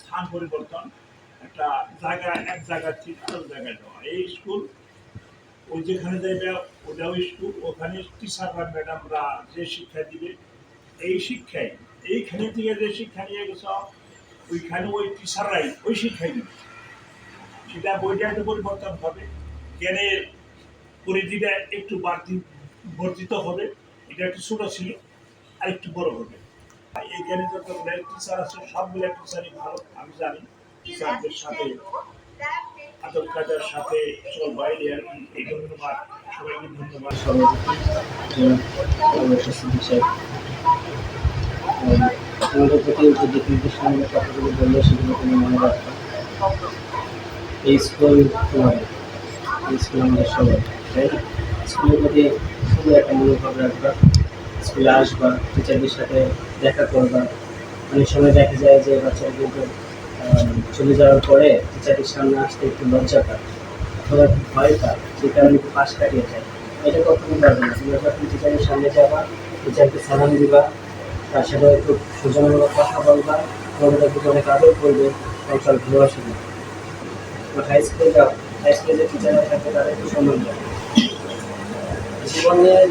স্থান পরিবর্তন, একটা জায়গা, এক জায়গা থেকে আরেক জায়গায় যাওয়া। এই স্কুল ওই যেখানে যাইবে, ওটাও স্কুল ওখানে টিচাররা ম্যাডামরা যে শিক্ষা দিবে, এই শিক্ষায় এইখানে থেকে যে শিক্ষা নিয়ে গেছ, ওইখানে ওই টিচাররাই ওই শিক্ষাই দিবে। সেটা বইটা একটু পরিবর্তন হবে জ্ঞানের পরিধিটা একটু বাড়তি, বর্ধিত হবে, এটা একটু ছোট ছিল, আর একটু বড় হবে। এই জ্ঞানে যতগুলো টিচার আছে সবগুলো টিচারই ভালো, আমি জানি। টিচারদের সাথে আদব কাজার সাথে, চল বাইরে আর কি, এই ধন্যবাদ। সবাইকে ধন্যবাদ। এই স্কুল স্কুল আমাদের সবাই, তাই স্কুলের প্রতি সুন্দর একটা মনোভাব রাখবা, স্কুলে আসবা টিচারদের সাথে দেখা করবা। অনেক সময় দেখা যায় যে বাচ্চারা কিন্তু চলে যাওয়ার পরে টিচারের সামনে আসতে একটু লজ্জা পায়, অথবা একটু ভয় পায়, যে কারণে একটু পাশ কাটিয়ে যায়। এটা কখনো পারবে না। তুমি যখন টিচারের সামনে যাবা, টিচারকে সালাম দিবা, তার সাথে একটু সুজনমূলক কথা বলবা তোমাদের একটু অনেক আদর করবে সংসার ভালোবাসবে হাই স্কুলে যাও হাই স্কুলে যে টিচাররা থাকে তাদের একটু সম্মান দাও জীবনের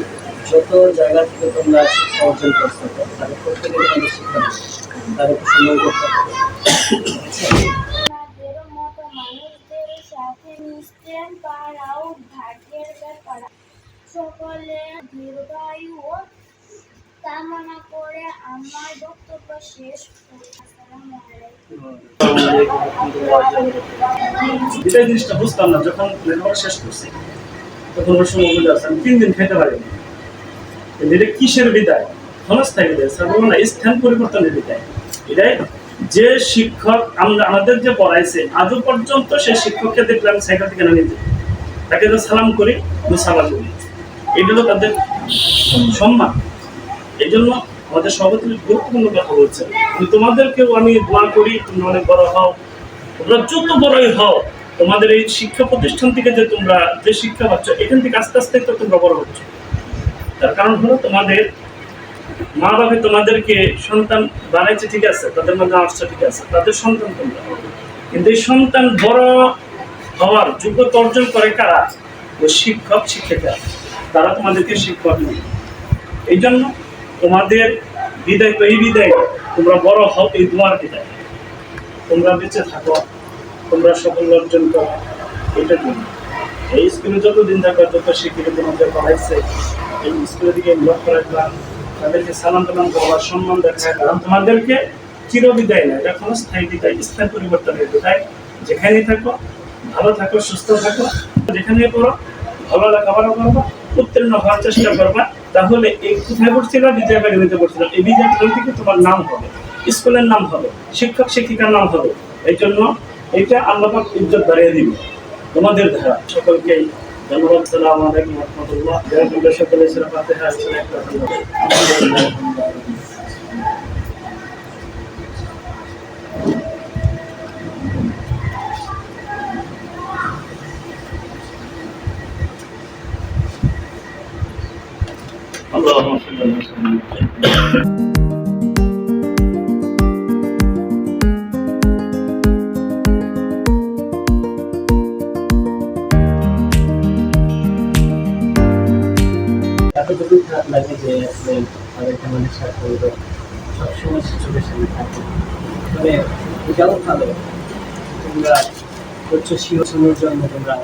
যত জায়গা থেকে তোমরা শিক্ষা অর্জন করছ তাদের প্রত্যেকে তোমাদের শিক্ষা দাও। তাদের সম্মান করতে হবে সকলে দীর্ঘায়ু কামনা করে আমার বক্তব্য শেষ জিনিসটা বুঝতাম না যখন লেখাপড়া শেষ করছি তখন ওর সময় বুঝে আসছে আমি তিন দিন খেতে পারিনি। এটা কিসের বিদায়? ক্ষণস্থায়ী বিদায়। স্যার না স্থান পরিবর্তনের বিদায়। এটাই যে শিক্ষক আমরা আমাদের যে পড়াইছে, আজও পর্যন্ত সেই শিক্ষককে দেখলে আমি সাইকেল থেকে নামিয়ে দিই তাকে তো সালাম করি সালাম করি। এটা হলো তাদের সম্মান। এই জন্য আমাদের সভাপতি গুরুত্বপূর্ণ কথা বলছেন। আমি তোমাদেরকেও আমি দোয়া করি, তোমরা অনেক বড় হও। তোমরা যত বড়ই হও, তোমাদের এই শিক্ষা প্রতিষ্ঠান থেকে যে তোমরা যে শিক্ষা পাচ্ছ, এখান থেকে আস্তে আস্তে তো তোমরা বড় হচ্ছ। তার কারণ হলো তোমাদের মা বাবা তোমাদেরকে সন্তান বানাইছে ঠিক আছে, তাদের মধ্যে আসছে ঠিক আছে, তাদের সন্তান তোমরা। কিন্তু এই সন্তান বড় হওয়ার যোগ্যতা অর্জন করে কারা? ওই শিক্ষক, শিক্ষিকা। তারা তোমাদেরকে শিক্ষক নেই। এই জন্য তোমাদের বিদায় তো এই বিদায় তোমরা বড় হও, এই দোয়ার বিদায়। তোমরা বেঁচে থাকো, তোমরা সকল অর্জন করো। এটার জন্য। এই স্কুলে যতদিন থাকো যত শিক্ষিত তোমাদের পড়াইছে। এই স্কুলের দিকে লক্ষ্য রাখবা তাদেরকে সালাম টালাম করবা সম্মান দেখা কারণ তোমাদেরকে চির বিদায় না, এটা কোনো স্থায়ী বিদায়, স্থায়ী পরিবর্তনের বিদায় যেখানেই থাকো, ভালো থাকো, সুস্থ থাকো যেখানে পড়ো, ভালো লেখাপড়া করবা, উত্তীর্ণ হওয়ার চেষ্টা করবা। তাহলে এই কোথায় পড়ছিল? বিজয় একাডেমিতে পড়ছিল। এই বিজয় থেকে তোমার নাম হবে, স্কুলের নাম হবে, শিক্ষক শিক্ষিকার নাম হবে। এই জন্য এটা আল্লাহ ইজ্জত বাড়িয়ে দিবে। তোমাদের ধারা সকলকে ধন্যবাদ সালাম আলাইকুম রহমতুল্লাহ যারা তোমরা সকলে ছিল ফাতেহা ছিল একটা ধন্যবাদ اللهم صل على سيدنا এতটুকু খারাপ লাগে যে আসলে তাদেরকে আমাদের সাথে সবসময় চোখের সামনে থাকে। তবে এটাও ভালো। তোমরা উচ্চ শিরোচনের জন্য তোমরা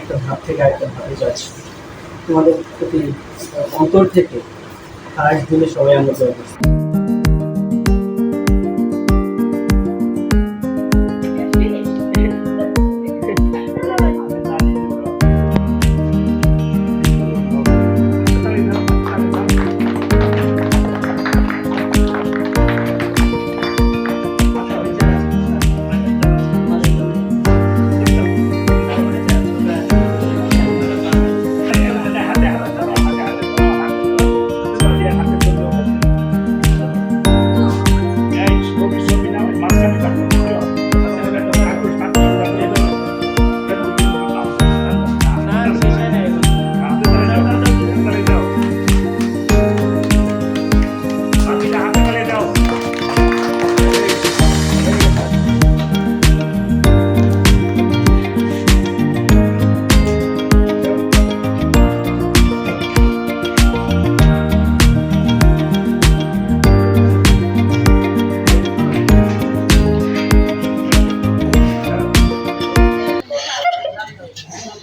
একটা ভাব থেকে আরেকটা ভাবে যাচ্ছ। তোমাদের প্রতি অন্তর থেকে আজ দিনে সবাই আমরা জয়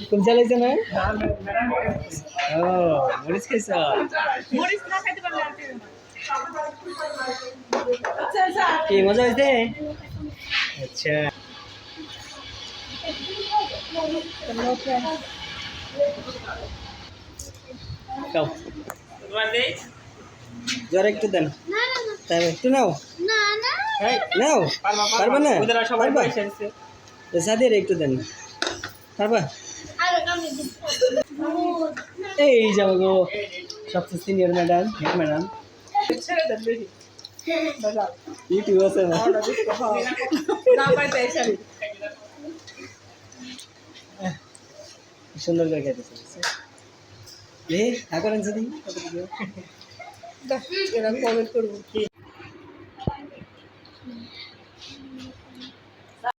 আগুন চালাইছে না ও মরিচ খাইছ? মরিচ না খাইতে পারলে। আচ্ছা আচ্ছা। কি মজা হয়েছে আচ্ছা। জ্বর একটু দেন। না না না একটু নাও। না না নাও। পারবা না? সবাই পারবা? পয়সা একটু দেন। পারবা? এই যাব গো সবচেয়ে senior madam head madam YouTube আছে না? না সুন্দর করে খাইতেছে রে হ্যাঁ করেন যদি করব।